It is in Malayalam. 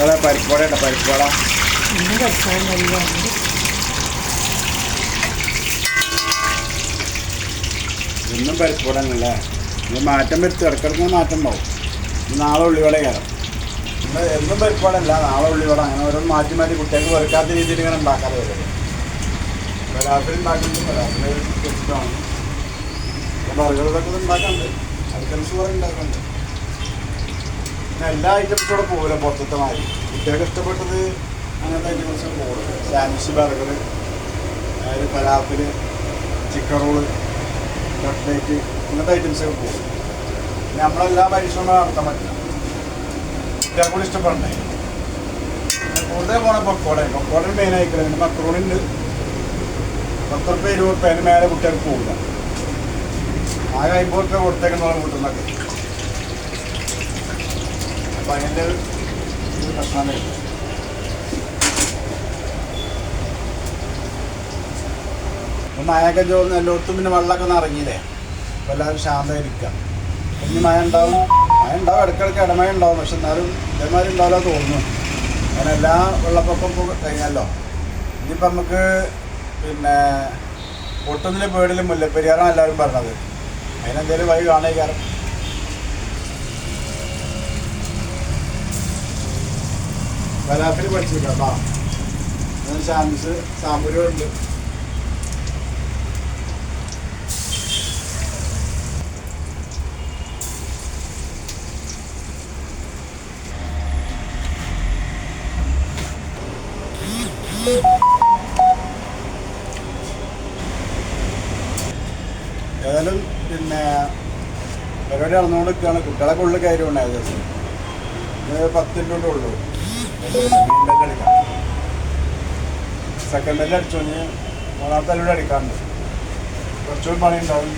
ഇവിടെ പരിപ്പോട ഉണ്ട് ഇന്ന് കഴിച്ചാൽ നല്ല ഇന്നും പരിപ്പോട തന്നെയല്ലേ? ഇത് മാറ്റം വരുത്തി ഇടക്കിടക്ക് മാറ്റം ഉണ്ടാവും. നാളെ ഉള്ളിവട കയറാം. ഇന്ന് എന്നും പരിപ്പോടല്ല നാളെ ഉള്ളിവട. അങ്ങനെ ഓരോന്ന് മാറ്റി മാറ്റി കുട്ടികൾക്ക് വെറുക്കാത്ത രീതിയിൽ ഇങ്ങനെ ഉണ്ടാക്കാതെ വരും രാത്രി ഉണ്ടാക്കുന്നുണ്ട് രാത്രി വെച്ചിട്ടാണ്. ബർഗർ ഇതൊക്കെ ഐറ്റംസ് കുറേ ഉണ്ടാക്കുന്നുണ്ട് എല്ലാ ഐറ്റംസും കൂടെ പോകില്ല പുറത്തത്തെ മാതിരി. കുട്ടികൾക്ക് ഇഷ്ടപ്പെട്ടത് അങ്ങനത്തെ ഐറ്റംസ് പോകും സാൻഡ്വിച്ച് ബർഗർ അതായത് പലാപ്പിൽ ചിക്കൻ റോൾ കട്ട്ലേറ്റ് ഇങ്ങനത്തെ ഐറ്റംസൊക്കെ പോകും നമ്മളെല്ലാ പരീക്ഷണങ്ങളും നടത്താൻ പറ്റില്ല. കുട്ടികൾക്ക് കൂടി ഇഷ്ടപ്പെടണ്ടേ? കൂടുതൽ പോണ പക്കോടെ പക്കോടെ മെയിൻ ആയിക്കില്ല പിന്നെ മക്രോണി ഉണ്ട്. പത്ത് റുപ്യ ഇരുപത് റുപ്യ അതിന് മേലെ കുട്ടികൾക്ക് പോകില്ല ആ അമ്പത് കൊടുത്തേക്കുന്ന കൊടുത്തേക്കുന്ന വീട്ടിൽ നിന്നൊക്കെ അപ്പം മഴയൊക്കെ ചോർന്ന് എല്ലായിടത്തും പിന്നെ വെള്ളമൊക്കെ ഒന്ന് ഇറങ്ങിയില്ലേ? അപ്പോൾ എല്ലാവരും ശാന്തമായിരിക്കാം. ഇനി മഴ ഉണ്ടാവും. മഴ ഉണ്ടാവും ഇടയ്ക്കിടയ്ക്ക് ഇടമഴ ഉണ്ടാവും. പക്ഷെ എന്നാലും ഇതേമാതിരി ഉണ്ടാവില്ല തോന്നുന്നു. അങ്ങനെ എല്ലാ വെള്ളപ്പൊക്കം കഴിഞ്ഞല്ലോ. ഇനിയിപ്പോൾ നമുക്ക് പിന്നെ പൊട്ടുന്നിലെ പേടിലും മുല്ലപ്പെരിയാറാണ് എല്ലാവരും പറഞ്ഞത്. അതിനെന്തേലും വഴി കാണേ കാരണം പഠിച്ചിരിക്കാം ആ. ഷാംസ് സാമ്പൂരുണ്ട് ഏതായാലും പിന്നെ പരിപാടി നടന്നുകൊണ്ടിരിക്കുകയാണ് കുട്ടികളൊക്കെ ഉള്ളിൽ കയറി ഉണ്ടായത് പത്തിന്റെ ഉള്ളേ. മീനിന്റെ അടിക്കാം സെക്കൻഡിൽ അടിച്ചു കഴിഞ്ഞ് മൂന്നാമത്തെ അടിക്കാറുണ്ട്. കുറച്ചുകൂടി പണി ഉണ്ടാവും